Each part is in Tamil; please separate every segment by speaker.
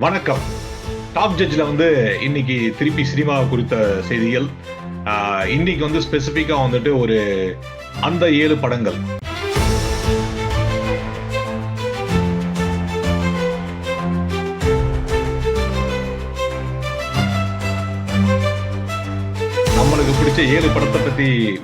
Speaker 1: வணக்கம். டாப் ஜட்ஜில் வந்து இன்னைக்கு திருப்பி சினிமா குறித்த செய்திகள். இன்னைக்கு வந்து ஸ்பெசிஃபிக்காக வந்துட்டு ஒரு அந்த ஏழு படங்கள். நம்மளுக்கு பிடிச்ச ஏழு படத்தை பத்தி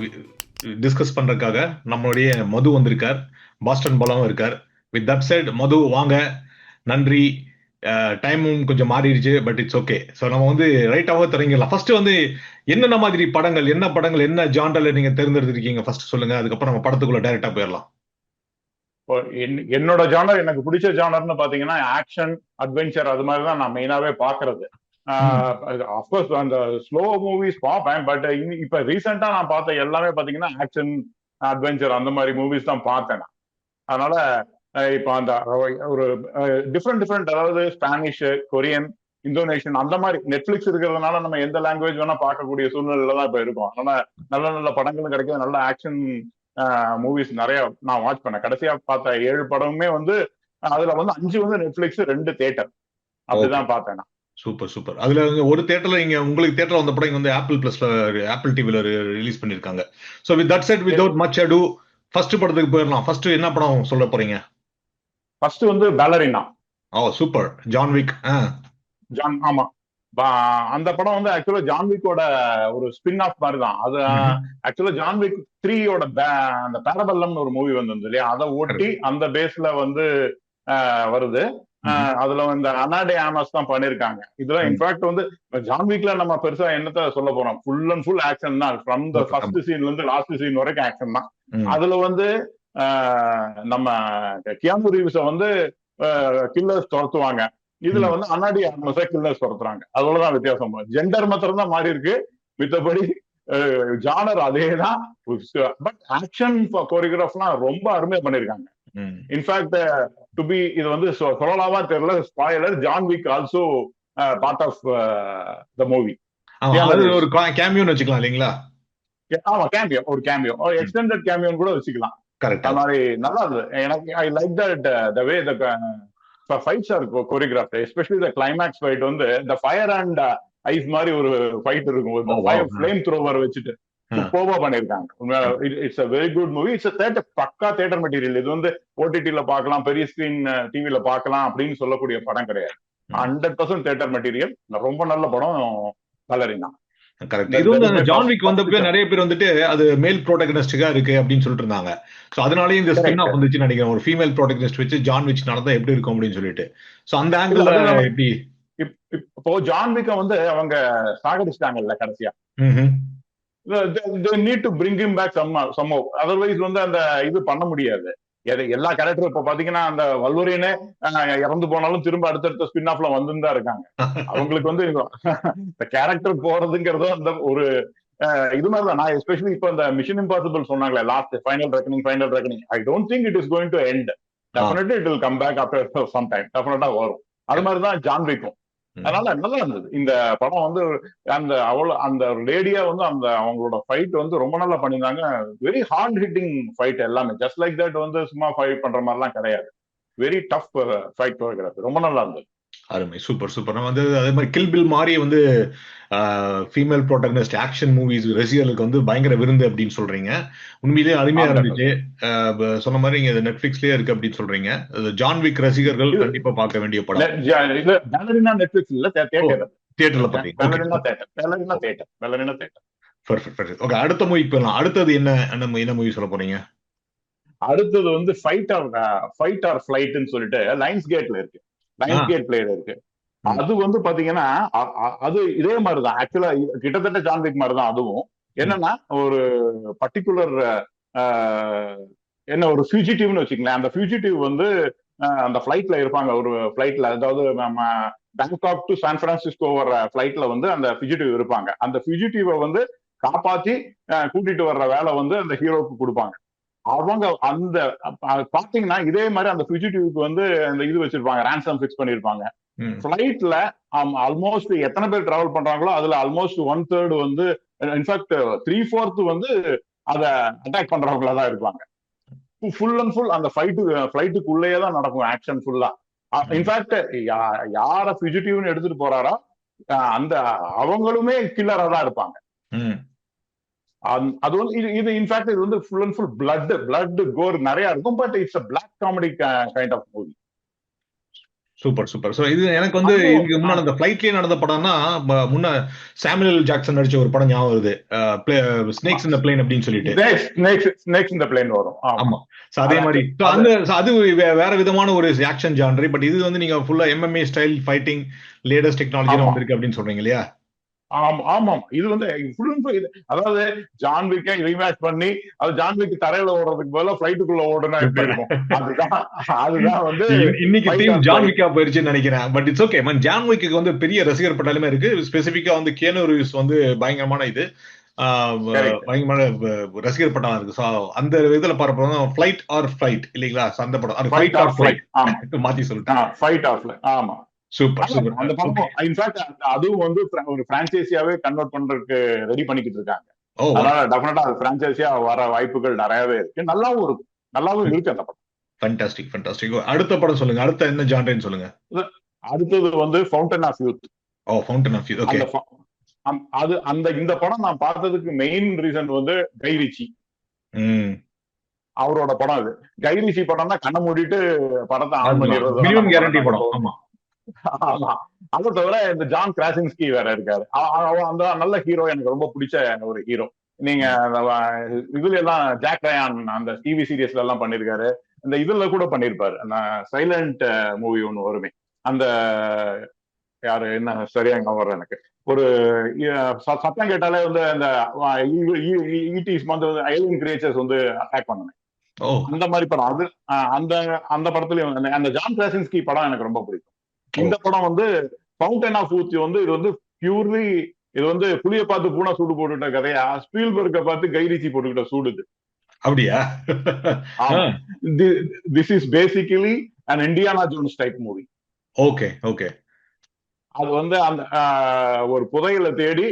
Speaker 1: டிஸ்கஸ் பண்றதுக்காக நம்மளுடைய மது வந்திருக்கார். பாஸ்டன் பாலாவும் இருக்கார். வித் தட் சைட் மது வாங்க. நன்றி. டைமும் கொஞ்சம் மாறிடுச்சு பட் இட்ஸ் ஓகே ஸோ நம்ம வந்து ரைட்டாக தொடங்கிடலாம். ஃபர்ஸ்ட் வந்து என்னென்ன மாதிரி படங்கள் என்ன படங்கள் என்ன ஜாண்டர்ல நீங்க தேர்ந்தெடுத்திருக்கீங்க? ஃபர்ஸ்ட் சொல்லுங்க. அதுக்கப்புறம் நம்ம படத்துக்குள்ள டைரக்டா போயிடலாம்.
Speaker 2: இப்போ என்- என்னோட ஜானர் எனக்கு பிடிச்ச ஜானர்னு பாத்தீங்கன்னா ஆக்ஷன் அட்வென்ச்சர் அது மாதிரி தான் நான் மெயினாவே பாக்குறது. அஃப்கோர்ஸ் அந்த ஸ்லோ மூவிஸ் பார்ப்பேன் பட் இப்ப ரீசெண்டா நான் பார்த்த எல்லாமே பாத்தீங்கன்னா ஆக்ஷன் அட்வென்ச்சர் அந்த மாதிரி மூவிஸ் தான் பார்த்தேன் நான். அதனால இப்போ அந்த ஒரு டிஃப்ரெண்ட் டிஃப்ரெண்ட் அதாவது ஸ்பானிஷ் கொரியன் இந்தோனேஷியன் அந்த மாதிரி நெட்ஃபிளிக்ஸ் இருக்கிறதுனால நம்ம எந்த லாங்குவேஜ் வேணா பார்க்கக்கூடிய சூழ்நிலையில தான் இப்ப இருக்கோம். அதனால நல்ல நல்ல படங்களும் கிடைக்குது. நல்ல ஆக்ஷன் மூவிஸ் நிறைய நான் வாட்ச் பண்ணேன். கடைசியா பார்த்த ஏழு படமுமே வந்து அதுல வந்து அஞ்சு வந்து நெட்ஃபிளிக்ஸ் ரெண்டு தியேட்டர் அப்படிதான் பார்த்தேன் நான்.
Speaker 1: Super super. அதுல ஒரு தேட்டர்ல இங்க உங்களுக்கு தேட்டர் வந்த படம் இங்க வந்து ஆப்பிள் பிளஸ்ல ஆப்பிள் டிவில ரிலீஸ் பண்ணிருக்காங்க so with that side without much ado first படத்துக்கு போயிடலாம். ஃபர்ஸ்ட் என்ன படம் சொல்ல போறீங்க?
Speaker 2: ஃபர்ஸ்ட் வந்து பேலரினா.
Speaker 1: ஓ சூப்பர் ஜான் விக்
Speaker 2: ஜான் ஆமா. அந்த படம் வந்து ஆக்சுவலா ஜான்விக்கோட ஒரு ஸ்பின் ஆஃப் மாதிரி தான் அது ஆக்சுவலா ஜான்விக் த்ரீயோட அந்த பேரபல்லம்னு ஒரு மூவி வந்திருந்தது இல்லையா? அதை ஒட்டி அந்த பேஸ்ல வந்து வருது. அதுல வந்து அனாடே ஆமஸ் தான் பண்ணிருக்காங்க. இதுல. இன்ஃபேக்ட் வந்து ஜான்விக்ல நம்ம பெருசா என்னத்த சொல்ல போறோம்? ஃபுல் அண்ட் ஃபுல் ஆக்ஷன் தான். ஃப்ரம் த ஃபர்ஸ்ட் சீன்ல இருந்து லாஸ்ட் சீன் வரைக்கும் ஆக்ஷன் தான். அதுல வந்து நம்ம கியாமு ரீவ்ஸ வந்து கில்லர்ஸ் துரத்துவாங்க. இதுல. வந்து அன்னாடி ஆமஸ கில்லர்ஸ் துரத்துறாங்க. அவ்வளவுதான் வித்தியாசம். ஜெண்டர் மாத்திரம் தான் மாறி இருக்கு. மித்தபடி ஜானர் அதே தான் பட் ஆக்ஷன் கோரியோகிராஃப்லாம் ரொம்ப அருமையா பண்ணிருக்காங்க. இன்ஃபேக்ட் டு பி இது வந்து சொ- சொல்லலாமா தெரியல. Spoiler John Wick also part of the movie
Speaker 1: ஒரு கேமியோன்னு வச்சுக்கலாம் இல்லைங்களா?
Speaker 2: ஆமா கேமியோ ஒரு கேமியோ எக்ஸ்டெண்டட் கேமியோன்னு கூட வச்சுக்கலாம்.
Speaker 1: கரெக்டா
Speaker 2: மாதிரி நல்லா இருந்தது. எனக்கு I like that the way the fights are choreograph especially the climax fight வந்து இந்த ஃபயர் அண்ட் ஐஸ் மாதிரி ஒரு ஃபைட் இருக்கும்
Speaker 1: wow.
Speaker 2: ஃபிளேம் த்ரோவர் வச்சுட்டு. சூப்பர்வா பண்ணிருக்காங்க it's a very good movie it's theatre பக்கா தேட்டர் மெட்டீரியல் இது வந்து ஓடிடில பார்க்கலாம் பெரிய ஸ்கிரீன் டிவில பார்க்கலாம் அப்படின்னு சொல்லக்கூடிய படம் கிடையாது. ஹண்ட்ரட் பர்சன்ட் தேட்டர் மெட்டீரியல் ரொம்ப நல்ல படம் கலரினா
Speaker 1: ஜான் விக் வந்தப்போ நிறைய பேர் வந்துட்டு அது மேல் ப்ரோட்டகனிஸ்டுக்கா இருக்கு அப்படின்னு சொல்லிட்டு இருந்தாங்க. சோ அதனாலயே இந்த ஸ்பின் ஆஃப். வந்துச்சு நினைக்கிறேன். ஒரு ஃபீமேல் ப்ரோட்டகனிஸ்ட் வச்சு ஜான் விச் நடந்தா எப்படி இருக்கும் அப்படின்னு சொல்லிட்டு. சோ அந்த ஆங்கிள் எப்படி?
Speaker 2: இப்- இப்- இப்போ ஜான் விக்க வந்து அவங்க சாகடிச்சிட்டாங்கல்ல கடைசியா. Need to bring him back some சம்மோ otherwise வந்து அந்த இது பண்ண முடியாது. எல்லா கேரக்டரும் இப்ப பாத்தீங்கன்னா அந்த வல்லுரியனே இறந்து போனாலும் திரும்ப அடுத்தடுத்த ஸ்பின் ஆஃப்ல வந்து தான் இருக்காங்க. அவங்களுக்கு வந்து இந்த கேரக்டர் போறதுங்கிறதும் அந்த ஒரு இது மாதிரி தான். நான் எஸ்பெஷலி இப்போ இந்த மிஷன் இம்பாசிபிள் சொன்னாங்களே last final reckoning final reckoning I don't think it is going to end definitely it will come back after some time டெஃபினட்டா வரும். அது மாதிரி தான் ஜான் விக்கும். அதனால நல்லா இருந்தது. இந்த படம் வந்து அந்த அவ்வளவு அந்த லேடியா வந்து அந்த அவங்களோட ஃபைட் வந்து ரொம்ப நல்லா பண்ணியிருந்தாங்க. வெரி ஹார்ட் ஹிட்டிங் ஃபைட் எல்லாமே. ஜஸ்ட் லைக் தட் வந்து சும்மா ஃபைட் பண்ற மாதிரிலாம் கிடையாது. வெரி டஃப் ஃபைட் ரொம்ப நல்லா இருந்தது.
Speaker 1: அருமை சூப்பர் சூப்பர். நம்ம வந்து அதே மாதிரி கில் பில் மாதிரி வந்து ஃபீமேல் ப்ரோட்டகனிஸ்ட் ஆக்ஷன் மூவிஸ் ரசிகர்களுக்கு வந்து பயங்கர விருந்து அப்படின்னு சொல்றீங்க. உண்மையிலேயே அருமையா. இருந்துச்சு. சொன்ன மாதிரி இங்க நெட்ஃபிளிக்ஸ்லயே இருக்கு அப்படின்னு சொல்றீங்க. ஜான் விக் ரசிகர்கள் கண்டிப்பா பார்க்க வேண்டிய படம்.
Speaker 2: நெட்ஃபிளிக்ஸ் இல்ல தியேட்டர்
Speaker 1: தியேட்டர்ல பாத்தீங்க பர்ஃபெக்ட் பர்ஃபெக்ட் ஓகே அடுத்த மூவி போயிடலாம் அடுத்தது என்ன என்ன என்ன மூவி சொல்ல போறீங்க?
Speaker 2: அடுத்தது வந்து ஃபைட் ஆர் ஃபைட் ஆர் ஃபிளைட்னு சொல்லிட்டு லைன்ஸ் கேட்ல இருக்கு.
Speaker 1: ஆ.
Speaker 2: கேட் பிளேயர் இருக்கு. அது வந்து பாத்தீங்கன்னா அது இதே மாதிரிதான். ஆக்சுவலா கிட்டத்தட்ட ஜான்விக் மாதிரி தான் அதுவும். என்னன்னா ஒரு பர்டிகுலர் என்ன ஒரு ஃபியூஜிட்டிவ்னு வச்சுக்கலாம் அந்த ஃபியூஜிட்டிவ் வந்து அந்த ஃபிளைட்ல இருப்பாங்க. ஒரு ஃபிளைட்ல அதாவது நம்ம பேங்காக் டு சான் பிரான்சிஸ்கோ வர்ற ஃபிளைட்ல வந்து அந்த ஃபியூஜிட்டிவ் இருப்பாங்க. அந்த ஃபியூஜிட்டிவை வந்து காப்பாத்தி கூட்டிட்டு வர்ற வேலை வந்து அந்த ஹீரோவுக்கு கொடுப்பாங்க. அவங்க அந்த பாத்தீங்கன்னா இதே மாதிரி அந்த ஃபியூஜிட்டிவ்க்கு வந்து அந்த இது வச்சிருப்பாங்க ரேன்சம் ஃபிக்ஸ் பண்ணிருப்பாங்க. ஃபிளைட்ல ஆல்மோஸ்ட் எத்தனை பேர் டிராவல் பண்றாங்களோ அதுல ஆல்மோஸ்ட் ஒன் தேர்ட் வந்து இன்ஃபேக்ட் த்ரீ ஃபோர்த் வந்து அத அட்டாக் பண்றவங்களா தான் இருப்பாங்க. ஃபுல் அண்ட் ஃபுல் அந்த ஃபைட்டு ஃபிளைட்டுக்குள்ளேயே தான் நடக்கும் ஆக்ஷன் ஃபுல்லா இன்ஃபேக்ட் யார பியூஜிட்டிவ்னு எடுத்துட்டு போறாரோ அந்த அவங்களுமே கில்லரா தான் இருப்பாங்க. அது வந்து இது இது இன்ஃபேக்ட் இது வந்து full and full blood blood gore நிறைய இருக்கும் but it's a black comedy kind of movie
Speaker 1: super super so இது எனக்கு வந்து இதுக்கு முன்னாடி அந்த ஃபிளைட்லயே நடந்த படம்னா முன்ன சாமுவல் ஜாக்சன் நடிச்ச ஒரு படம் ஞாபகம் வருது. ஸ்னேக்ஸ் இந்த பிளேன் அப்படின்னு சொல்லிட்டு.
Speaker 2: ஸ்னேக்ஸ் இந்த பிளேன் வரும். ஆமா.
Speaker 1: அதே மாதிரி அந்த அது வேற விதமான ஒரு ஆக்ஷன் ஜான்ரி பட் இது வந்து நீங்க ஃபுல்லா MMA style fighting latest technology. வந்திருக்கு அப்படின்னு சொல்றீங்க இல்லையா?
Speaker 2: ஆமா ஆமாம். இது வந்து ஃபுல் அண்ட் ஃபுல் அதாவது ஜான் விக்கை ரீமேட்ச் பண்ணி அது ஜான் விக் தரையில ஓடுறதுக்கு பதிலா ஃபிளைட்டுக்குள்ள ஓடுனா எப்படி இருக்கும்? அதுதான் அதுதான் வந்து
Speaker 1: இன்- இன்னைக்கு டீம் ஜான். விக்கா போயிருச்சுன்னு நினைக்கிறேன். But it's okay man John Wick வந்து பெரிய ரசிகர் பட்டாலுமே இருக்கு. ஸ்பெசிபிக்கா வந்து கேனோ ரிவ்யூஸ் வந்து பயங்கரமான இது. பயங்கரமான ரசிகர் படம் இருக்கு. ஸோ அந்த இதுல பார்ப்போம். ஃபிளைட் ஆர் ஃபிளைட் இல்லைங்களா? அந்த படம். Flight or flight.
Speaker 2: ஆமா.
Speaker 1: மாத்தி சொல்லிட்டேன்.
Speaker 2: ஃபைட் ஆஃப்ல ஆமா.
Speaker 1: சூப்பர் சூப்பர்
Speaker 2: அந்த படம் இன்ஃபேக்ட் அதுவும் வந்து ஒரு பிரான்சைசியாவே கன்வெர்ட் பண்றதுக்கு ரெடி பண்ணிக்கிட்டு இருக்காங்க அதனால டெஃபினட்டா அது பிரான்சைசியா வர வாய்ப்புகள் நிறையவே இருக்கு. நல்லாவும் இருக்கும் நல்லாவும் இருக்கு அந்த படம்.
Speaker 1: ஃபண்டாஸ்டிக் ஃபண்டாஸ்டிக் அடுத்த படம் சொல்லுங்க. அடுத்த என்ன ஜான்ரேன்னு சொல்லுங்க.
Speaker 2: அடுத்தது வந்து Fountain of Youth
Speaker 1: O Fountain of okay
Speaker 2: fa- அந்த- அது அந்த இந்த படம் நான் பார்த்ததுக்கு மெயின் ரீசன் வந்து கைரிச்சி அவரோட படம் அது. கைரிச்சி படம் தான் கண்ணை மூடிட்டு படத்தை ஆன் பண்ணிடுறது
Speaker 1: மினிமம் கேரண்டி படம். ஆமா.
Speaker 2: ஆமா. அதை தவிர இந்த ஜான் கிராசின்ஸ்கி வேற இருக்காரு. அந்த நல்ல ஹீரோ எனக்கு ரொம்ப பிடிச்ச ஒரு ஹீரோ நீங்க அந்த இதுல எல்லாம் ஜாக் ரயான் அந்த டிவி சீரியஸ்ல எல்லாம் பண்ணிருக்காரு. இந்த இதுல கூட பண்ணிருப்பாரு. அந்த சைலண்ட் மூவி ஒண்ணு வருமே. அந்த யாரு என்ன சரியா ஞாபகம் வரல எனக்கு. ஒரு சத்தம் கேட்டாலே வந்து அந்த ஈட்டிஸ் வந்து ஐலியன் கிரியேச்சர்ஸ் வந்து அட்டாக் பண்ணுமே.
Speaker 1: ஓ.
Speaker 2: அந்த மாதிரி படம். அது அந்த அந்த படத்துலயும் அந்த- அந்த ஜான் கிராசின்ஸ்கி படம் எனக்கு ரொம்ப பிடிக்கும். இந்த படம் வந்து ஃபவுண்டன் ஆஃப் ஊத்தி வந்து இது வந்து பியூர்லி இது வந்து புளிய பார்த்து பூனா சூடு போட்டுட்ட கதையா? ஸ்பீல்பர்க்க பார்த்து கைரிச்சி போட்டுக்கிட்ட சூடுது.
Speaker 1: அப்படியா?
Speaker 2: This is basically an Indiana Jones type movie
Speaker 1: okay okay.
Speaker 2: அது வந்து அந்த ஒரு புதையலை தேடி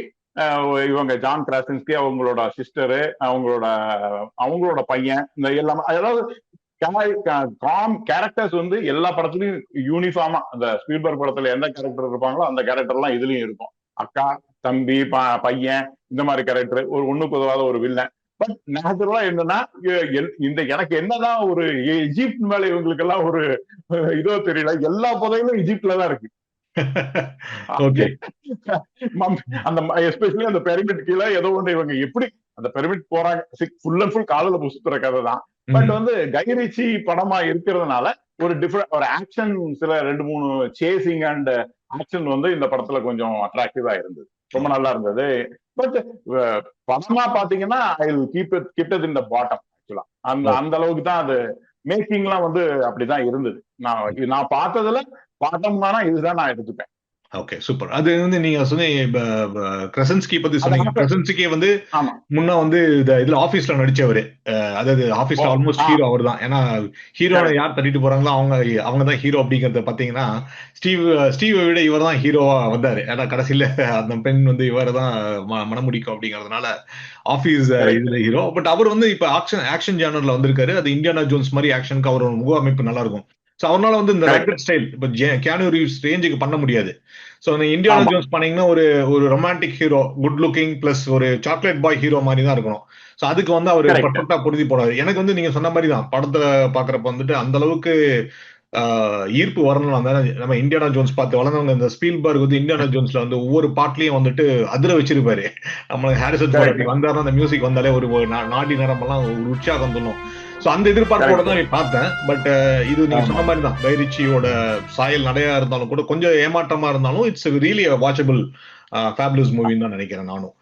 Speaker 2: இவங்க ஜான் கிராசின்ஸ்கி அவங்களோட சிஸ்டரு அவங்களோட அவங்களோட பையன் இந்த எல்லாமே அதாவது காம் கேரக்டர்ஸ் வந்து எல்லா படத்துலயும் யூனிஃபார்மா அந்த ஸ்பீல்பர்க் படத்துல எந்த கேரக்டர் இருப்பாங்களோ அந்த கேரக்டர் எல்லாம் இதுலயும் இருக்கும். அக்கா தம்பி பையன் இந்த மாதிரி கேரக்டர் ஒரு ஒண்ணுக்கு உதவாத ஒரு வில்லன் பட் நேச்சுரலா என்னன்னா இந்த எனக்கு என்னதான் ஒரு எஜிப்ட் மேல இவங்களுக்கு எல்லாம் ஒரு இதோ தெரியல எல்லா புதையிலும் எஜிப்ட்ல தான் இருக்கு. அந்த எஸ்பெஷலி அந்த பெருமிட் கீழே ஏதோ ஒண்ணு இவங்க எப்படி அந்த பெருமிட் போறாங்க. ஃபுல் அண்ட் ஃபுல் காதல புசுத்துற கதை தான் பட் வந்து கைரிச்சி படமா இருக்கிறதுனால ஒரு டிஃபரெண்ட் ஒரு ஆக்ஷன் சில ரெண்டு மூணு சேசிங் அண்ட் ஆக்ஷன் வந்து இந்த படத்துல கொஞ்சம் அட்ராக்டிவா இருந்தது. ரொம்ப நல்லா இருந்தது. பட் படமா பாத்தீங்கன்னா I keep it keep it in the bottom ஆக்சுவலா அந்த அந்த அளவுக்கு தான் அது மேக்கிங்லாம் வந்து அப்படிதான் இருந்தது. நான் நான் பார்த்ததுல பாட்டம்னா இதுதான் நான் எடுத்துப்பேன்.
Speaker 1: ஓகே சூப்பர் அது வந்து நீங்க சொன்னீங்க கிரசன்ஸ்கி பத்தி சொன்னீங்க. கிரசன்ஸ்கி வந்து. முன்ன வந்து இந்த இதுல ஆபீஸ்ல நடிச்சவரு. அதாவது ஆபீஸ்ல ஆல்மோஸ்ட். ஹீரோ அவர் தான் ஏன்னா ஹீரோ யார் தட்டிட்டு போறாங்களோ அவங்க அவங்க தான் ஹீரோ அப்படிங்கறத பாத்தீங்கன்னா ஸ்டீவ் ஸ்டீவை விட இவர் தான் ஹீரோவா வந்தாரு. ஏன்னா கடைசியில அந்த பெண் வந்து இவர் தான் மனமுடிக்கும் அப்படிங்கறதுனால ஆபீஸ். இதுல ஹீரோ பட் அவர் வந்து இப்ப ஆக்ஷன் ஆக்ஷன் ஜானர்ல வந்திருக்காரு. அது இந்தியானா ஜோன்ஸ் மாதிரி ஆக்ஷனுக்கு அவரோட முக அமைப்பு நல்லா இருக்கும். சோ அவரால வந்து இந்த. ரேக்கட் ஸ்டைல் இப்ப கேனு ரீவ்ஸ் ரேஞ்சுக்கு பண்ண முடியாது சோ அந்த இந்தியானா. ஜோன்ஸ் பண்ணீங்கன்னா ஒரு ஒரு romantic hero good looking plus ஒரு சாக்லேட் பாய் ஹீரோ மாதிரி தான் இருக்கணும் சோ அதுக்கு வந்து அவர். பர்ஃபெக்டா பொருந்தி போனாரு எனக்கு வந்து நீங்க சொன்ன மாதிரி தான் படத்துல பாக்குறப்ப வந்துட்டு அந்த அளவுக்கு ஆஹ், ஈர்ப்பு வரணும் அந்த நம்ம இந்தியானா ஜோன்ஸ் பார்த்து வளர்ந்தவங்க இந்த ஸ்பீல்பர்க் வந்து இந்தியானா ஜோன்ஸ்ல வந்து ஒவ்வொரு பாட்லயும் வந்துட்டு அதிர வச்சிருப்பாரு நம்ம ஹாரிசன் வந்தாருன்னா அந்த மியூசிக் வந்தாலே ஒரு ஒரு நா- நாடி நேரமெல்லாம் ஒரு உற்சாகம் தோணும் சோ அந்த எதிர்பார்ப்போட. தான் நீ பார்த்தேன் பட் இது நீங்க. சொன்ன மாதிரி தான் கைரிச்சியோட சாயல் நடையா இருந்தாலும் கூட கொஞ்சம் ஏமாற்றமா இருந்தாலும் இட்ஸ் ரியலி வாட்சபிள் ஃபேபுலஸ் மூவின்னு தான் நினைக்கிறேன் நானும்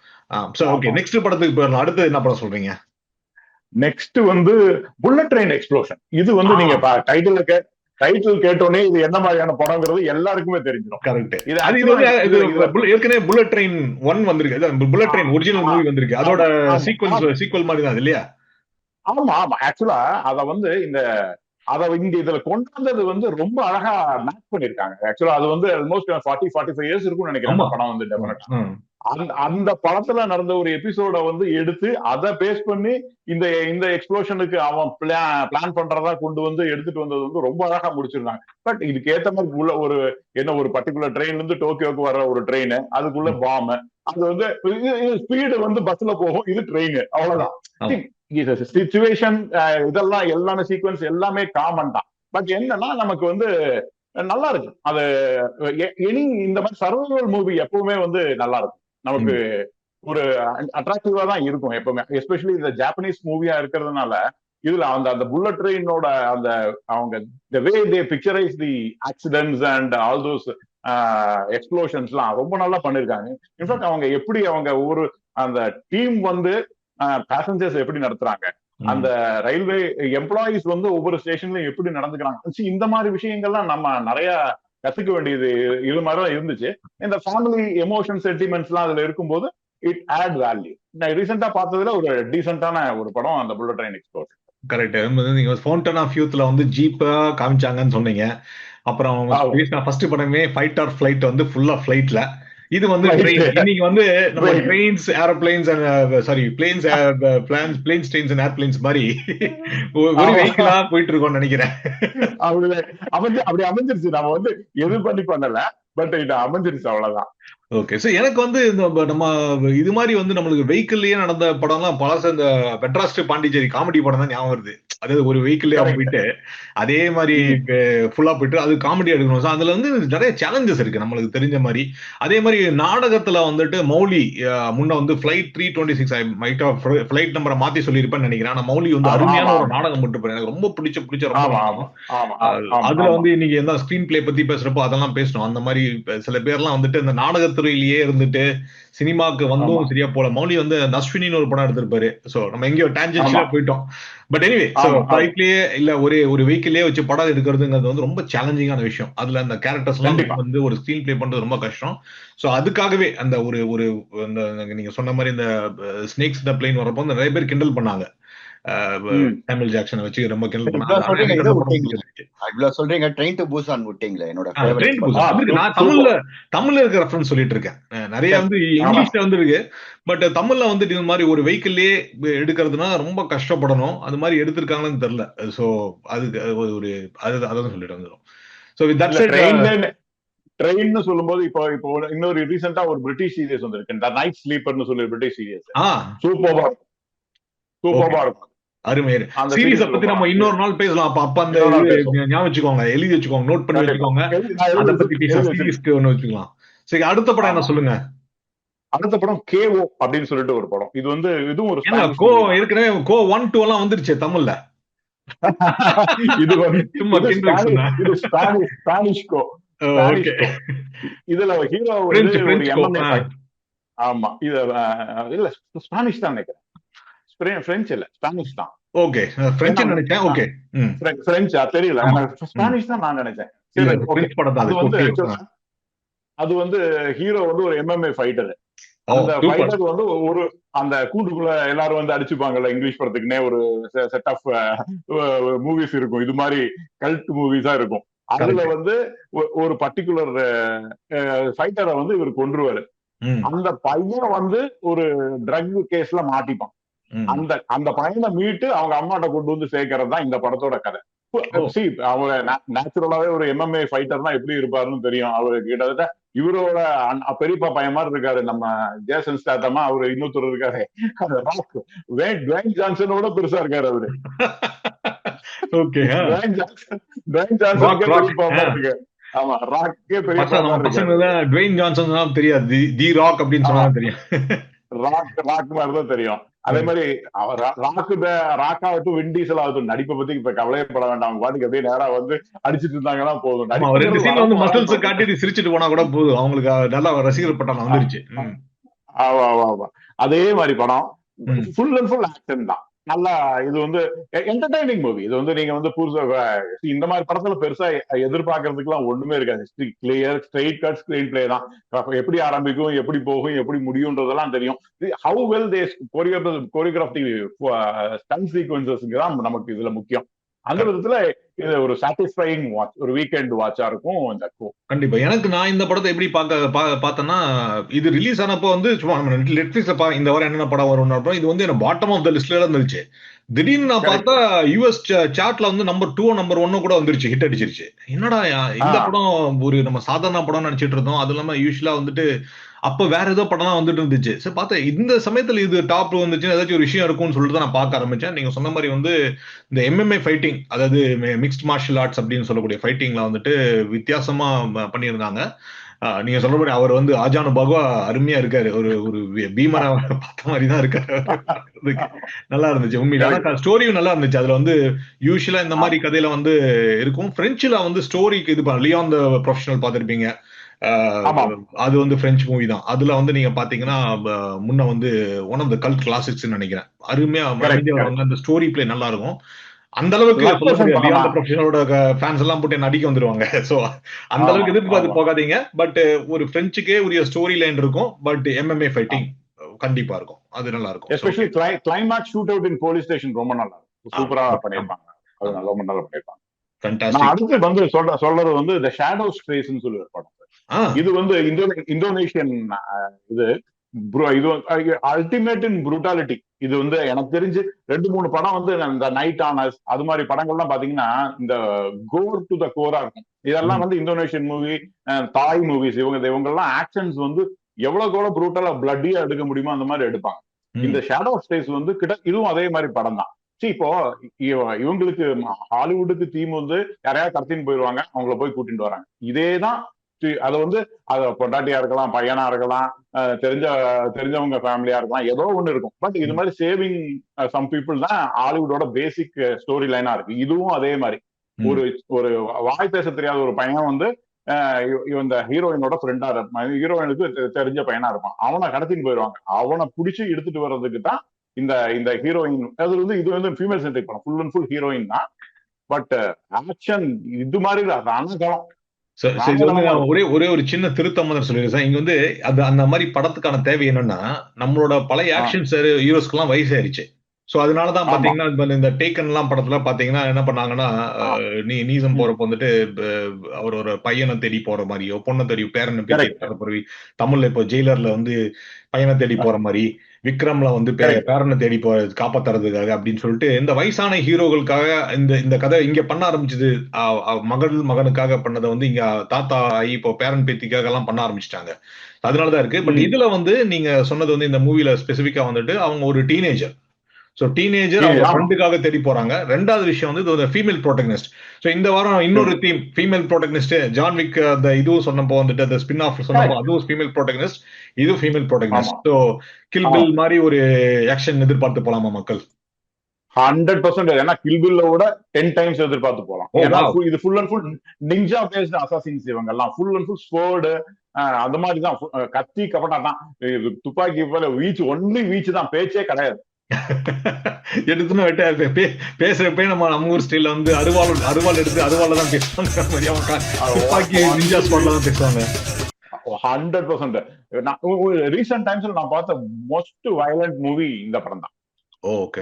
Speaker 1: சோ ஓகே. நெக்ஸ்ட் படத்துக்கு போயிடலாம் அடுத்து என்ன படம் சொல்றீங்க
Speaker 2: நெக்ஸ்ட் வந்து புல்லட் ட்ரெயின் எக்ஸ்ப்ளோஷன் இது வந்து. நீங்க டைட்டில் டைட்டில் கேட்டோடனே இது என்ன மாதிரியான படங்கிறது எல்லாருக்குமே தெரிஞ்சிடும்
Speaker 1: கரெக்ட்
Speaker 2: இது
Speaker 1: அது இது ஏற்கனவே புல்லட் ட்ரெயின் ஒன் வந்திருக்கு புல்லட் ட்ரெயின் ஒரிஜினல். மூவி வந்திருக்கு அதோட. சீக்வன்ஸ் சீக்வல் மாதிரி தான் இல்லையா
Speaker 2: ஆமா ஆமா ஆக்சுவலா அத வந்து இந்த அத இங்க இதுல கொண்டாந்தது வந்து ரொம்ப அழகா மேட்ச் பண்ணிருக்காங்க ஆக்சுவலா அது வந்து almost forty forty five years இருக்கும்னு நினைக்கிறேன். படம் வந்து.
Speaker 1: ம்.
Speaker 2: அந்த அந்த படத்துல நடந்த ஒரு எபிசோட வந்து எடுத்து அதை பேஸ் பண்ணி இந்த இந்த எக்ஸ்ப்ளோஷனுக்கு அவன் பிளான் பண்றதா கொண்டு வந்து எடுத்துட்டு வந்தது வந்து ரொம்ப அழகா முடிச்சிருந்தாங்க பட் இதுக்கு ஏத்த மாதிரி உள்ள ஒரு என்ன ஒரு பர்டிகுலர் ட்ரெயின்ல இருந்து டோக்கியோக்கு வர ஒரு ட்ரெயின் அதுக்குள்ள பாம்பு அது வந்து ஸ்பீடு வந்து பஸ்ல போகும். இது ட்ரெயின் அவ்வளவுதான். சுச்சுவேஷன் இதெல்லாம் எல்லாமே சீக்வன்ஸ் எல்லாமே காமன் தான். பட் என்னன்னா நமக்கு வந்து நல்லா இருக்கு அது எனி இந்த மாதிரி சர்வைவல் மூவி எப்பவுமே வந்து நல்லா இருக்கும். நமக்கு ஒரு அட்ராக்டிவா தான் இருக்கும் எப்பவுமே. எஸ்பெஷலி இந்த ஜாப்பனீஸ் மூவியா இருக்கிறதுனால இதுல அந்த அந்த புல்லட் ட்ரெயினோட அந்த அவங்க the way they picturise the accidents and all those எக்ஸ்ப்ளோஷன்ஸ்லாம் ரொம்ப நல்லா பண்ணிருக்காங்க. இன்ஃபேக்ட் அவங்க எப்படி அவங்க ஒரு அந்த டீம் வந்து பேசஞ்சர்ஸ் எப்படி நடத்துறாங்க? அந்த ரயில்வே எம்ப்ளாயிஸ் வந்து ஒவ்வொரு ஸ்டேஷன்லயும் எப்படி நடந்துக்கிறாங்க? இந்த மாதிரி விஷயங்கள்லாம் நம்ம நிறைய கத்துக்க வேண்டியது இது மாதிரிதான் இருந்துச்சு. இந்த ஃபேமிலி எமோஷன் சென்டிமெண்ட்ஸ் எல்லாம் அதுல இருக்கும்போது இட் ஆட் வேல்யூ நான் ரீசெண்டா பார்த்ததுல ஒரு டீசென்டான ஒரு படம் அந்த புல்லட் ட்ரெயின் எக்ஸ்ப்ளோர்
Speaker 1: கரெக்ட் நீங்க ஃபவுண்டன் ஆஃப் யூத்ல வந்து ஜீப்பா காமிச்சாங்கன்னு சொன்னீங்க. அப்புறம் ஃபர்ஸ்ட் படமே ஃபைட் ஆர் ஃபிளைட் வந்து ஃபுல்லா ஃபிளைட்ல இது வந்து இன்னைக்கு வந்து நம்ம trains aeroplanes sorry planes plans planes trains and airplanes மாதிரி ஒரு வெஹிக்கிளா போயிட்டு இருக்கோம்னு நினைக்கிறேன்.
Speaker 2: அப்படி அமைஞ்சு அப்படி அமைஞ்சிருச்சு. நம்ம வந்து எது பண்ணி பண்ணல. பட் இது அமைஞ்சிருச்சு அவ்வளவுதான்.
Speaker 1: ஓகே சோ எனக்கு வந்து இந்த நம்ம இது மாதிரி வந்து நம்மளுக்கு வெஹிக்கிள்லயே நடந்த படம்லாம் பழச இந்த மெட்ராஸ் பாண்டிச்சேரி காமெடி படம் தான் ஞாபகம் வருது. அதாவது ஒரு வெஹிக்கிள்லயே போயிட்டு அதே மாதிரி ஃபுல்லா போயிட்டு அது காமெடி எடுக்கணும். அதுல வந்து நிறைய சேலஞ்சஸ் இருக்கு நம்மளுக்கு தெரிஞ்ச மாதிரி. அதே மாதிரி நாடகத்துல வந்துட்டு மௌலி முன்ன வந்து flight three twenty six might flight நம்பரை மாத்தி சொல்லியிருப்பேன்னு நினைக்கிறேன். ஆனா மௌலி வந்து அருமையான ஒரு நாடகம் மட்டும் எனக்கு ரொம்ப பிடிச்ச பிடிச்ச ரொம்ப அதுல வந்து இன்னைக்கு எந்த ஸ்கிரீன் பிளே பத்தி பேசுறப்போ அதெல்லாம் பேசணும். அந்த மாதிரி சில பேர்லாம் வந்துட்டு இந்த நாடகத்துறையிலேயே இருந்துட்டு சினிமாக்கு வந்தும் சரியா போல. மௌலி வந்து அஸ்வினின்னு ஒரு படம் எடுத்திருப்பாரு. சோ நம்ம எங்கேயோ டான்ஜென்ஷியலா போயிட்டோம். பட் எனிவே சோ ஃபிளைட்லயே இல்ல ஒரு ஒரு வெஹிக்கிள்லயே வச்சு படம் எடுக்கிறதுங்கிறது வந்து ரொம்ப சேலஞ்சிங்கான விஷயம். அதுல அந்த கேரக்டர்ஸ் எல்லாம் வந்து ஒரு ஸ்கிரீன் பிளே பண்றது ரொம்ப கஷ்டம். சோ அதுக்காகவே அந்த ஒரு ஒரு நீங்க சொன்ன மாதிரி இந்த ஸ்னேக்ஸ் த பிளைன் வரப்போ நிறைய பேர் கிண்டல் பண்ணாங்க. தமிழ் ஜாக்சனை வச்சு ரொம்ப கிண்டல்
Speaker 3: சொல்றீங்க ட்ரெயின் டு பூசான் விட்டீங்களா? என்னோட
Speaker 1: நான் தமிழ்ல தமிழ்ல இருக்க ரெஃபரன்ஸ் சொல்லிட்டு இருக்கேன். நிறைய வந்து இங்கிலீஷ்ல வந்து இருக்கு. பட் தமிழ்ல வந்துட்டு இந்த மாதிரி ஒரு வெஹிக்கிள்லயே எடுக்கிறதுனா ரொம்ப கஷ்டப்படணும். அது மாதிரி எடுத்திருக்காங்கன்னு தெரியல. சோ அதுக்கு ஒரு அது அதான் சொல்லிட்டு வந்துடும் சோ வித் தட்
Speaker 2: ட்ரெயின்னு சொல்லும்போது இப்போ இப்போ இன்னொரு ரீசெண்டா ஒரு பிரிட்டிஷ் சீரியஸ் வந்திருக்கு. நைட் ஸ்லீப்பர்னு சொல்லி பிரிட்டிஷ் சீரியஸ் சூப்பர்பா சூப்பர்பா இருக்கும்.
Speaker 1: அருமை. சீரீஸ பத்தி நம்ம இன்னொரு நாள் பேசலாம். அப்ப அந்த ஞாபகம் வச்சுக்கோங்க. எழுதி வச்சுக்கோங்க. நோட் பண்ணி வச்சுக்கோங்க. அத பத்தி சீரீஸ்க்கு ஒண்ணு வச்சுக்கலாம். சரி அடுத்த படம் என்ன சொல்லுங்க?
Speaker 2: அடுத்த படம் கேஓ அப்படின்னு சொல்லிட்டு ஒரு படம். இது வந்து இதுவும் ஒரு
Speaker 1: கோ ஏற்கனவே கோ ஒன் டூ எல்லாம் வந்துருச்சு தமிழ்ல.
Speaker 2: இது வந்து ஸ்பானிஷ் கோ. இதுல ஹீரோ ஆமா இது இல்ல ஸ்பானிஷ் தான் நினைக்கிறேன். பிரெஞ்சு இல்ல ஸ்பானிஷ் தான்.
Speaker 1: ஓகே பிரெஞ்சு நினைச்சேன்? ஓகே
Speaker 2: பிரெஞ்சா தெரியல. ஸ்பானிஷ் தான் நான் நினைச்சேன். அது வந்து அது வந்து ஹீரோ வந்து ஒரு எம்எம்ஏ ஃபைட்டர் அந்த ஃபைட்டர் வந்து ஒரு அந்த கூண்டுக்குள்ள எல்லாரும் வந்து அடிச்சுப்பாங்கல்ல இங்கிலீஷ் படத்துக்குனே ஒரு செட் ஆஃப் மூவிஸ் இருக்கும். இது மாதிரி கல்ட் மூவிஸா இருக்கும். அதுல வந்து ஒரு பர்டிகுலர் ஃபைட்டரை வந்து இவர் கொண்டுருவாரு அந்த பையன் வந்து ஒரு ட்ரக் கேஸ்ல மாட்டிப்பான். அந்த அந்த பையனை மீட்டு அவங்க அம்மாட்ட கொண்டு வந்து சேர்க்கறது தான் இந்த படத்தோட கதை. அவங்க நேச்சுரலாவே ஒரு எம்எம்ஏ ஃபைட்டர் தான் எப்படி இருப்பாருன்னு தெரியும். அவரு கிட்டத்தட்ட இவரோட பெரியப்பா பையன் மாதிரி இருக்காரு. நம்ம ஜேசன் ஸ்டாத்தமா அவரு இன்னொருத்தர் இருக்காரு. டுவைன் ஜான்சனோட பெருசா இருக்காரு அவரு.
Speaker 1: ஓகே
Speaker 2: ஜான்சன் ஆமா ராக்கே பெரிய
Speaker 1: ஜான்சன் தெரியாது. தி ராக் அப்படின்னு சொன்னா தெரியும்.
Speaker 2: ராக் ராக் மாதிரி தான் தெரியும். அதே மாதிரி ராக்கு ராக்கா ஆகட்டும் விண்டீசல் ஆகட்டும் நடிப்பை பத்தி இப்ப கவலையப்பட வேண்டாம். அவங்க பாட்டுக்கு அப்படியே நேரா வந்து அடிச்சிட்டு இருந்தாங்கன்னா போதும்.
Speaker 1: ரெண்டு சீன்ல வந்து மசில்ஸ் காட்டி சிரிச்சிட்டு போனா கூட போதும். அவங்களுக்கு நல்லா ரசிகர் பட்டம் வந்துருச்சு.
Speaker 2: ஆமா ஆமா ஆமா. அதே மாதிரி படம். ஃபுல் அண்ட் ஃபுல் ஆக்ஷன் தான். நல்லா இது வந்து என்டர்டைனிங் மூவி இது வந்து நீங்க வந்து புதுசா இந்த மாதிரி படத்துல பெருசா எதிர்பார்க்கறதுக்கு எல்லாம் ஒண்ணுமே இருக்காது. Clear straight cut screen play தான். எப்படி ஆரம்பிக்கும் எப்படி போகும் எப்படி முடியும்ன்றதெல்லாம் தெரியும். How well they choreograph stunt sequences தான் நமக்கு இதுல முக்கியம். அந்த விதத்துல இது ஒரு சாட்டிஸ்ஃபைங் வாட்ச் ஒரு வீக்கெண்ட் வாட்சா இருக்கும் இந்த கோ
Speaker 1: கண்டிப்பா. எனக்கு நான் இந்த படத்தை எப்படி பார்க்க பார்த்தேன்னா இது ரிலீஸ் ஆனப்போ வந்து சும்மா நம்ம நெட்ஃபிளிக்ஸ்ல பா இந்த வாரம் என்னென்ன படம் வரும்னு அப்புறம் இது வந்து எனக்கு பாட்டம் ஆஃப் த லிஸ்ட்ல இருந்துச்சு. திடீர்னு நான். பார்த்தா யூஎஸ் சார்ட்ல வந்து நம்பர் டூ நம்பர் ஒன்னு கூட வந்துருச்சு ஹிட் அடிச்சிருச்சு. என்னடா இந்த. படம் ஒரு நம்ம சாதாரண படம் நினைச்சிட்டு இருந்தோம். அது இல்லாம யூஸ்வலா வந்துட்டு அப்ப வேற ஏதோ படம்லாம் வந்துட்டு இருந்துச்சு சரி பார்த்தேன் இந்த சமயத்துல இது டாப் வந்துச்சுன்னா ஏதாச்சும் ஒரு விஷயம் இருக்கும்னு சொல்லிட்டு தான் நான் பார்க்க ஆரம்பிச்சேன். நீங்க சொன்ன மாதிரி வந்து இந்த எம்எம்ஏ ஃபைட்டிங் அதாவது மிக்ஸ்ட் மார்ஷல் ஆர்ட்ஸ் அப்படின்னு சொல்லக்கூடிய ஃபைட்டிங்ல வந்துட்டு வித்தியாசமா பண்ணியிருந்தாங்க. ஆஹ் நீங்க சொல்ற மாதிரி அவர் வந்து ஆஜானு பகவா அருமையா இருக்காரு. ஒரு ஒரு பீமரா பார்த்த மாதிரி தான் இருக்காரு நல்லா இருந்துச்சு. உண்மையில. ஸ்டோரியும் நல்லா இருந்துச்சு. அதுல வந்து யூஸ்வலா இந்த மாதிரி கதையில வந்து இருக்கும். பிரெஞ்சுல வந்து ஸ்டோரிக்கு இது லியான் த ப்ரொஃபஷனல் பார்த்திருப்பீங்க. அது வந்து பிரெஞ்சு மூவி தான். அதுல வந்து நீங்க பாத்தீங்கன்னா முன்ன வந்து one of the cult classics நினைக்கிறேன். அருமையா அந்த ஸ்டோரி பிளே நல்லா இருக்கும் அந்த அளவுக்கு ஃபேன்ஸ் எல்லாம் போட்டு அடிக்க வந்துருவாங்க. சோ அந்த அளவுக்கு எதிர்பார்த்து. போகாதீங்க. பட் ஒரு பிரெஞ்சுக்கே உரிய ஸ்டோரி லைன் இருக்கும். பட் எம்எம்ஏ ஃபைட்டிங் கண்டிப்பா இருக்கும். அது நல்லா இருக்கும்
Speaker 2: especially climax shootout in police station ரொம்ப நல்லா இருக்கும் சூப்பரா. பண்ணிருப்பாங்க அது நல்லா ரொம்ப நல்லா பண்ணிருப்பாங்க. அடுத்து வந்து சொல்ற சொல்றது வந்து இந்த ஷேடோ ஸ்பேஸ்னு சொல்லி ஒரு படம். இது வந்து இந்தோ இந்தோனேஷியன் இது இது அல்டிமேட் இன் புரூட்டாலிட்டி இது வந்து எனக்கு தெரிஞ்சு ரெண்டு மூணு படம் வந்து இந்த நைட் ஆனஸ் அது மாதிரி படங்கள்லாம் பாத்தீங்கன்னா இந்த கோர் டு த கோரா இருக்கும். இதெல்லாம் வந்து இந்தோனேஷியன் மூவி தாய் மூவிஸ் இவங்க இவங்கெல்லாம் ஆக்ஷன்ஸ் வந்து எவ்வளவுக்கு எவ்வளவு ப்ரூட்டலா பிளட்டியா எடுக்க முடியுமோ அந்த மாதிரி எடுப்பாங்க. இந்த ஷேடோ ஸ்பேஸ் வந்து கிட்ட இதுவும் அதே மாதிரி படம் தான். இப்போ இவ- இவங்களுக்கு ஹாலிவுட்டுக்கு தீம் வந்து யாரையாவது கடத்தின்னு போயிருவாங்க அவங்கள போய் கூட்டிட்டு வராங்க. இதேதான் தி- அது வந்து அது பொண்டாட்டியா இருக்கலாம் பையனா இருக்கலாம் தெரிஞ்ச தெரிஞ்சவங்க ஃபேமிலியா இருக்கலாம் ஏதோ ஒண்ணு இருக்கும். பட் இது மாதிரி சேவிங் சம் பீப்புள் தான் ஹாலிவுட்டோட பேசிக் ஸ்டோரி லைனா இருக்கு. இதுவும் அதே மாதிரி. ஒரு ஒரு வாய் பேச தெரியாத ஒரு பையன் வந்து இந்த ஹீரோயினோட ஃப்ரெண்டா இருப்பான். ஹீரோயினுக்கு தெரிஞ்ச பையனா இருப்பான். அவனை கடத்தின்னு போயிடுவாங்க அவனை பிடிச்சி எடுத்துட்டு வர்றதுக்கு தான் இந்த இந்த ஹீரோயின் அது வந்து இது வந்து ஃபீமேல் சென்ட்ரிக் படம். ஃபுல் அண்ட் ஃபுல் ஹீரோயின் தான். பட் ஆக்ஷன் இது மாதிரி அனகலம்
Speaker 1: இது வந்து ஒரே ஒரே ஒரு சின்ன திருத்தம் தான் சொல்லிடுறேன். சார் இங்க வந்து அது அந்த மாதிரி படத்துக்கான தேவை என்னன்னா நம்மளோட பழைய. ஆக்ஷன் ஹீரோஸ்க்குலாம் வயசாயிருச்சு. சோ அதனாலதான். பாத்தீங்கன்னா இந்த டேக்கன் எல்லாம் படத்துல பாத்தீங்கன்னா என்ன பண்ணாங்கன்னா நீ நீசம் போறப்ப வந்துட்டு அவர் ஒரு பையனை தேடி போற மாதிரியோ பொண்ணை தேடி பேரனை மாதிரி தமிழ்ல இப்போ ஜெயிலர்ல வந்து பையனை தேடி போற மாதிரி விக்ரம்ல வந்து. பேரனை தேடி போ காப்பாத்துறதுக்காக அப்படின்னு சொல்லிட்டு இந்த வயசான ஹீரோகளுக்காக இந்த இந்த கதை இங்க பண்ண ஆரம்பிச்சது மகள் மகனுக்காக பண்ணதை வந்து இங்க தாத்தா ஆகி இப்போ பேரன் பேத்திக்காக எல்லாம் பண்ண ஆரம்பிச்சிட்டாங்க அதனாலதான் இருக்கு பட். இதுல வந்து நீங்க சொன்னது வந்து இந்த மூவில ஸ்பெசிபிக்கா வந்துட்டு அவங்க ஒரு டீனேஜர் சோ டீனேஜர் அவங்க. ஃப்ரெண்டுக்காக தேடி போறாங்க. ரெண்டாவது விஷயம் வந்து இது ஃபீமேல் ப்ரோட்டகனிஸ்ட் சோ இந்த வாரம் இன்னொரு theme female protagonist John Wick அந்த இதுவும் சொன்னப்போ வந்துட்டு அந்த ஸ்பின் ஆஃப் சொன்னப்போ அதுவும் ஃபீமேல் ப்ரோட்டகனிஸ்ட் இது female protagonist so Kill. Bill மாதிரி ஒரு ஆக்ஷன் எதிர்பார்த்து போலாமா மக்கள்?
Speaker 2: ஹண்ட்ரட் பர்சன்ட் ஏன்னா கில்பில்ல விட டென் டைம்ஸ் எதிர்பார்த்து போலாம். ஏன்னா இது full and full ninja based assassins இவங்க எல்லாம் ஃபுல் அண்ட் ஃபுல் ஸ்போர்டு அந்த மாதிரி தான். கத்தி கபட்டா தான். துப்பாக்கி போல வீச்சு ஒன்லி வீச்சு தான் பேச்சே கிடையாது.
Speaker 1: எடுத்துன்னு வெட்ட பேசுறப்பே நம்ம நம்ம ஊர் ஸ்டைல்ல வந்து அருவாள் அருவாள் எடுத்து அருவாள்ல தான் பேசுவாங்க. மாதிரி அவங்க நிஞ்சா ஸ்பாட்ல தான் பேசுவாங்க.
Speaker 2: ஹண்ட்ரட் பர்சன்ட் ரீசெண்ட் டைம்ஸ்ல நான் பார்த்த மோஸ்ட் வயலண்ட் மூவி இந்த படம் தான்.
Speaker 1: ஓகே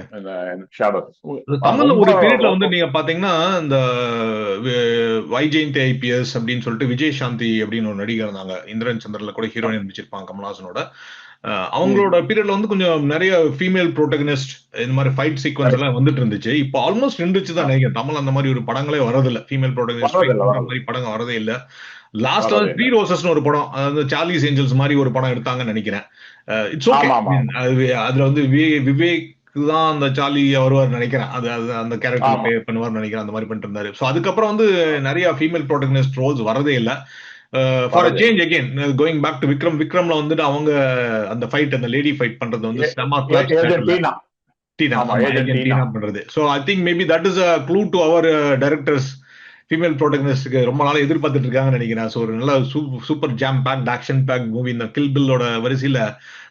Speaker 1: தமிழ்ல ஒரு பீரியட்ல வந்து நீங்க பாத்தீங்கன்னா இந்த வைஜெயந்தி ஐபிஎஸ் அப்படின்னு சொல்லிட்டு விஜய் சாந்தி அப்படின்னு ஒரு நடிகர் இருந்தாங்க. இந்திரன் சந்திரல கூட ஹீரோயின் நடிச்சிருப்பாங்க கமல்ஹாசனோட. அவங்களோட பீரியட்ல வந்து கொஞ்சம் நிறைய ஃபீமேல் ப்ரோட்டகனிஸ்ட் இந்த மாதிரி ஃபைட் சீக்வன்ஸ் எல்லாம் வந்துட்டு இருந்துச்சு. இப்போ ஆல்மோஸ்ட் நின்றுச்சு தான் நினைக்கிறேன். தமிழ் அந்த மாதிரி ஒரு படங்களே வரதில்ல ஃபீமேல் ப்ரோட்டகனிஸ்ட். மாதிரி படம் வரதே இல்ல. லாஸ்ட் வந்து த்ரீ ரோசஸ்னு ஒரு படம் அதாவது சார்லிஸ் ஏஞ்சல்ஸ் மாதிரி ஒரு படம் எடுத்தாங்கன்னு நினைக்கிறேன். இட்ஸ் ஓகே அதுல வந்து விவே- விவேக் தான் அந்த சார்லி வருவார் நினைக்கிறேன். அது அது அந்த கேரக்டர். பே பண்ணுவார் நினைக்கிறேன். அந்த மாதிரி பண்ணிட்டு இருந்தாரு. சோ அதுக்கப்புறம் வந்து நிறைய ஃபீமேல் ப்ரோட்டகனிஸ்ட் ரோல்ஸ் வரதே இல்ல. For change again going back to Vikram விக்ரம்ல வந்துட்டு அவங்க அந்த ஃபைட் அந்த லேடி ஃபைட் பண்றது வந்து செம டீனா பண்றது. So I think maybe that is a clue to our directors female ப்ரோட்டகனிஸ்ட்க்கு ரொம்ப நாளா எதிர்பார்த்துட்டு இருக்காங்கன்னு நினைக்கிறேன். ஸோ ஒரு நல்ல super jam pack action pack movie இந்த கில் பில்லோட வரிசையில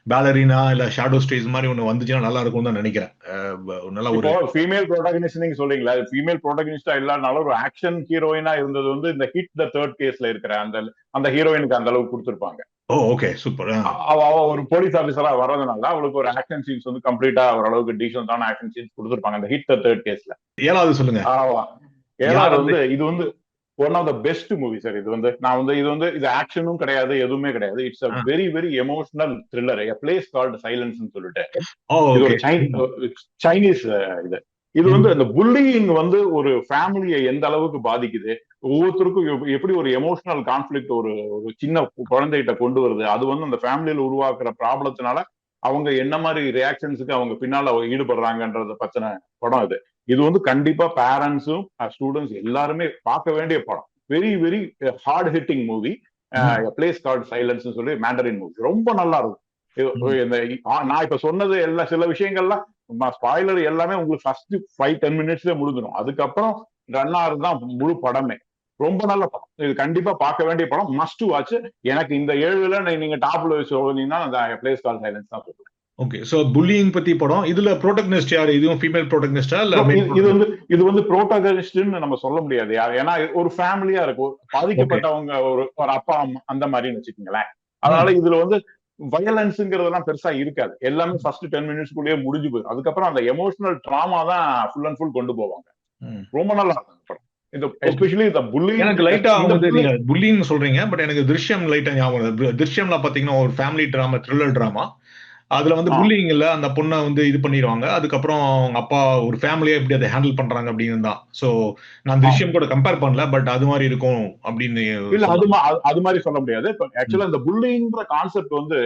Speaker 1: பேலரினா இல்ல ஷாடோ ஸ்டேஜ் மாதிரி ஒண்ணு வந்துச்சுன்னா நல்லா இருக்கும் தான் நினைக்கிறேன். நல்ல ஒரு
Speaker 2: ஃபீமேல் ப்ரோட்டகனிஸ்ட் நீங்க சொல்றீங்களா? ஃபீமேல் ப்ரோட்டகனிஸ்டா இல்லாதனால ஒரு ஆக்ஷன் ஹீரோயினா இருந்தது வந்து இந்த ஹிட் த தேர்ட் கேஸ்ல இருக்கிற அந்த அந்த ஹீரோயினுக்கு அந்த அளவுக்கு கொடுத்திருப்பாங்க.
Speaker 1: ஓ ஓகே சூப்பர்
Speaker 2: அவ ஒரு போலீஸ் ஆபீசரா வர்றதுனால அவளுக்கு ஒரு ஆக்ஷன் சீன்ஸ் வந்து கம்ப்ளீட்டா ஓரளவுக்கு டீசென்டான ஆக்ஷன் சீன்ஸ் கொடுத்திருப்பாங்க அந்த ஹிட் த தேர்ட் கேஸ்ல
Speaker 1: ஏழாவது சொல்லுங்க. வந்து
Speaker 2: வந்து இது வந்து one of the best movie sir இது வந்து நான் வந்து இது வந்து இது ஆக்ஷனும் கிடையாது எதுவுமே கிடையாது. It's a. Very very emotional thriller a place called silence சொல்லிட்டு.
Speaker 1: ஓ
Speaker 2: இது
Speaker 1: ஓகே
Speaker 2: ஒரு சைனீஸ் சைனீஸ் இது. இது வந்து அந்த புல்லிங் வந்து ஒரு ஃபேமிலியை எந்த அளவுக்கு பாதிக்குது ஒவ்வொருத்தருக்கும் எப்- எப்படி ஒரு எமோஷனல் கான்ஃபிளிக்ட் ஒரு ஒரு சின்ன குழந்தைகிட்ட கொண்டு வருது அது வந்து அந்த ஃபேமிலியில உருவாக்குற ப்ராப்ளத்தினால அவங்க என்ன மாதிரி ரியாக்ஷன்ஸுக்கு அவங்க பின்னால ஈடுபடுறாங்கன்றத பத்தின படம் இது. இது வந்து கண்டிப்பா பேரண்ட்ஸும் ஸ்டூடெண்ட்ஸ் எல்லாருமே பார்க்க வேண்டிய படம். Very very hard hitting movie place called silence சொல்லி மேண்டரின் மூவி ரொம்ப நல்லா இருக்கும். இந்த நான் இப்ப சொன்னது எல்லா சில விஷயங்கள்லாம் ஸ்பாய்லர் எல்லாமே உங்களுக்கு ஃபர்ஸ்ட் ஃபைவ் டென் மினிட்ஸ்ல முடிஞ்சிடும். அதுக்கப்புறம் ரன் ஆகுறது தான் முழு படமே. ரொம்ப நல்ல படம். இது கண்டிப்பா பார்க்க வேண்டிய படம். மஸ்ட் வாட்ச் எனக்கு இந்த ஏழுல நீங்க டாப்ல வச்சு சொல்றீங்கன்னா அந்த பிளேஸ் கால் சைலன்ஸ் தான் சொல்றேன்
Speaker 1: ஓகே சோ புல்லிங் பத்தி படம். இதுல ப்ரோட்டகனிஸ்ட் யாரு? இதுவும் ஃபீமேல் ப்ரோட்டகனிஸ்டா இல்ல
Speaker 2: இது- வந்து இது வந்து புரோட்டகனிஸ்ட்னு நம்ம சொல்ல முடியாது யார். ஏன்னா ஒரு ஃபேமிலியா இருக்கும். பாதிக்கப்பட்டவங்க ஒரு ஒரு அப்பா அம்மா அந்த மாதிரின்னு வச்சுக்கோங்களேன். அதனால இதுல வந்து வயலன்ஸுங்கிறதெல்லாம் பெருசா இருக்காது. எல்லாமே ஃபர்ஸ்ட் டென் மினிட்ஸ்க்குள்ளேயே முடிஞ்சு போயிடும். அதுக்கப்புறம் அந்த எமோஷனல் ட்ராமா தான் ஃபுல் அண்ட் ஃபுல் கொண்டு போவாங்க. ரொம்ப நல்லா இருக்கும் படம். இந்த எஸ்பெஷலி இந்த புள்ளி
Speaker 1: எனக்கு லைட்டா வந்து நீங்க புல்லிங் சொல்றீங்க பட் எனக்கு திருஷ்யம் லைட்டா ஞாபகம் வருது. திருஷ்யம்ல பாத்தீங்கன்னா ஒரு ஃபேமிலி டிராமா த்ரில்லர் டிராமா அதுல வந்து இல்ல அந்த பொண்ணை வந்து இது பண்ணிடுவாங்க. அதுக்கப்புறம் அவங்க அப்பா ஒரு ஃபேமிலியா எப்படி அதை ஹேண்டில் பண்றாங்க அப்படின்னு தான் சோ நான் திருஷ்யம் கூட கம்பேர் பண்ணல பட் அது மாதிரி இருக்கும் அப்படின்னு
Speaker 2: இல்ல அது அது- மாதிரி சொல்ல முடியாது. ஆக்சுவலா இந்த புல்லிங்கிற கான்செப்ட் வந்து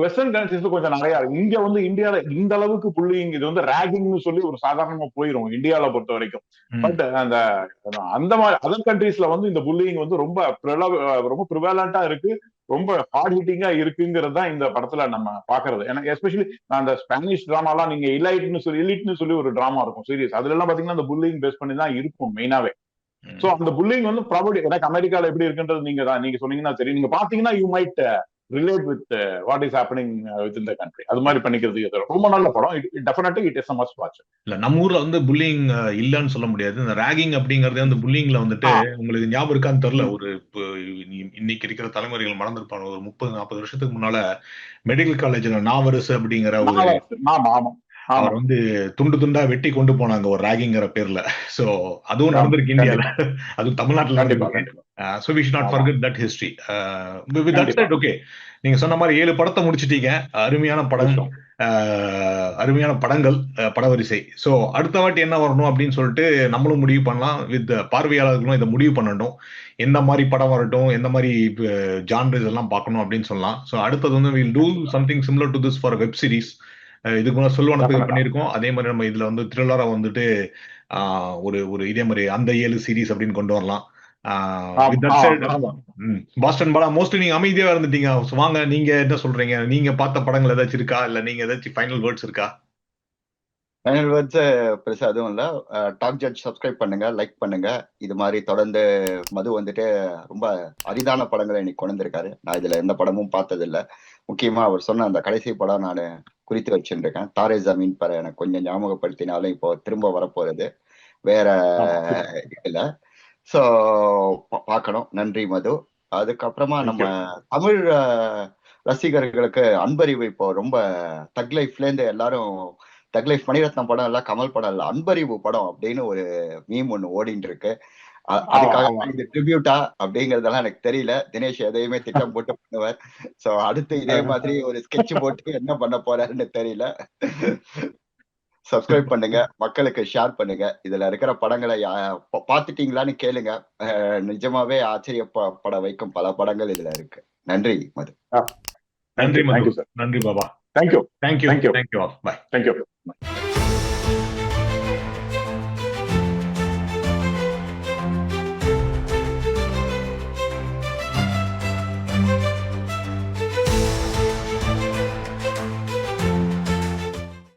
Speaker 2: வெஸ்டர்ன் கண்ட்ரீஸ்ல கொஞ்சம் நிறைய இங்க வந்து இந்தியால இந்த அளவுக்கு புல்லிங் இது வந்து ரேகிங்னு சொல்லி ஒரு சாதாரணமா போயிரும் இந்தியால பொறுத்த வரைக்கும். பட் அந்த அந்த மாதிரி அதர் கண்ட்ரீஸ்ல வந்து இந்த புல்லிங் வந்து ரொம்ப ரொம்ப ப்ரிவேலண்டா இருக்கு. ரொம்ப ஹார்ட் ஹிட்டிங்கா இருக்குங்கிறது தான் இந்த படத்துல நம்ம பாக்குறது எனக்கு எஸ்பெஷலி அந்த ஸ்பானிஷ் டிராமாலாம் நீங்க இலைட்னு சொல்லி இலிட்னு சொல்லி ஒரு டிராமா இருக்கும் சீரியஸ் அதுல எல்லாம் பாத்தீங்கன்னா அந்த புல்லிங் பேஸ் பண்ணி தான் இருக்கும் மெயினாவே. சோ அந்த புல்லிங் வந்து ப்ராபர்ட்டி எனக்கு அமெரிக்கால எப்படி இருக்குன்றது நீங்க தான் நீங்க சொன்னீங்கன்னா தெரியும். நீங்க பாத்தீங்கன்னா you might relate with what is happening with இந்த கண்ட்ரி அது மாதிரி பண்ணிக்கிறது ரொம்ப நல்ல படம். It definitely it is must watch
Speaker 1: இல்ல நம்ம ஊர்ல வந்து புல்லிங் இல்லன்னு சொல்ல முடியாது. இந்த ராகிங் அப்படிங்கறதே வந்து புல்லிங்ல வந்துட்டு. உங்களுக்கு ஞாபகம் இருக்கான்னு தெரியல. ஒரு இன்னைக்கு இருக்கிற தலைமுறைகள் மறந்துருப்பாங்க. ஒரு முப்பது நாற்பது வருஷத்துக்கு முன்னால மெடிக்கல் காலேஜ்ல நாவரசு அப்படிங்கிற ஒரு
Speaker 2: ஆமா ஆமா.
Speaker 1: அவர் வந்து துண்டு துண்டா வெட்டி கொண்டு போனாங்க ஒரு ராகிங்கிற பேர்ல. சோ அதுவும் நடந்திருக்கு இந்தியால. அதுவும் தமிழ்நாட்டுல நடந்திருக்கு. So we should not. Forget that history with that
Speaker 2: கண்டிப்பா.
Speaker 1: சைட் ஓகே நீங்க சொன்ன மாதிரி ஏழு படத்தை முடிச்சிட்டீங்க. அருமையான படம். ஆஹ் அருமையான படங்கள் அஹ் படவரிசை. ஸோ அடுத்த வாட்டி என்ன வரணும் அப்படின்னு சொல்லிட்டு நம்மளும் முடிவு பண்ணலாம். வித் பார்வையாளர்களும் இதை முடிவு பண்ணட்டும். எந்த மாதிரி படம் வரட்டும் எந்த மாதிரி ஜான்ரஸ் எல்லாம் பார்க்கணும் அப்படின்னு சொல்லலாம். ஸோ அடுத்தது வந்து will do something similar to this for web series இதுக்கு முன்னாடி
Speaker 2: Definitely.
Speaker 1: பண்ணியிருக்கோம். அதே மாதிரி நம்ம இதுல வந்து த்ரில்லரா வந்துட்டு ஒரு ஒரு இதே மாதிரி அந்த ஏழு சீரிஸ் அப்படின்னு கொண்டு வரலாம். பாஸ்டன் படம் மோஸ்ட்லி நீங்க அமைதியா இருந்துட்டீங்க. வாங்க நீங்க என்ன சொல்றீங்க? நீங்க பார்த்த படங்கள் ஏதாச்சும் இருக்கா? இல்ல நீங்க ஏதாச்சும் ஃபைனல் வேர்ட்ஸ் இருக்கா?
Speaker 3: ஃபைனல் வேர்ட்ஸ் பெருசா எதுவும் இல்ல. டாக் ஜட்ஜ் சப்ஸ்கிரைப் பண்ணுங்க லைக் பண்ணுங்க. இது மாதிரி தொடர்ந்து மது வந்துட்டு ரொம்ப அரிதான படங்களை இன்னைக்கு கொண்டு வந்திருக்காரு. நான் இதுல எந்த படமும் பார்த்தது இல்ல முக்கியமா அவர் சொன்ன அந்த கடைசி படம் நான் குறித்து வச்சுருக்கேன் தாரே ஜமீன் பர எனக்கு கொஞ்சம் ஞாபகப்படுத்தினாலும் இப்போ திரும்ப வரப்போறது. வேற. இல்ல சோ பார்க்கணும். நன்றி மது. அதுக்கப்புறமா நம்ம தமிழ் ரசிகர்களுக்கு அன்பறிவு இப்போ ரொம்ப தக் லைஃப்ல இருந்து எல்லாரும் தக் லைஃப் மணிரத்னம் படம் இல்ல கமல் படம் இல்ல அன்பறிவு படம் அப்படின்னு ஒரு மீம் ஒண்ணு ஓடிட்டு இருக்கு அதுக்காக. இது ட்ரிபியூட்டா அப்படிங்கறதெல்லாம் எனக்கு தெரியல. தினேஷ் எதையுமே திட்டம் போட்டு பண்ணுவார். சோ அடுத்து இதே மாதிரி ஒரு ஸ்கெட்ச் போட்டு என்ன பண்ண போறாருன்னு தெரியல. சப்ஸ்கிரைப் பண்ணுங்க. மக்களுக்கு ஷேர் பண்ணுங்க. இதுல இருக்கிற படங்களை பாத்துட்டீங்களான்னு கேளுங்க. நிஜமாவே ஆச்சரியப்பட வைக்கும் பல படங்கள் இதுல இருக்கு. நன்றி மது.
Speaker 1: நன்றி. நன்றி Baba.
Speaker 2: Thank you.
Speaker 1: Thank you
Speaker 2: Thank you.
Speaker 1: Thank you all bye
Speaker 2: Thank you.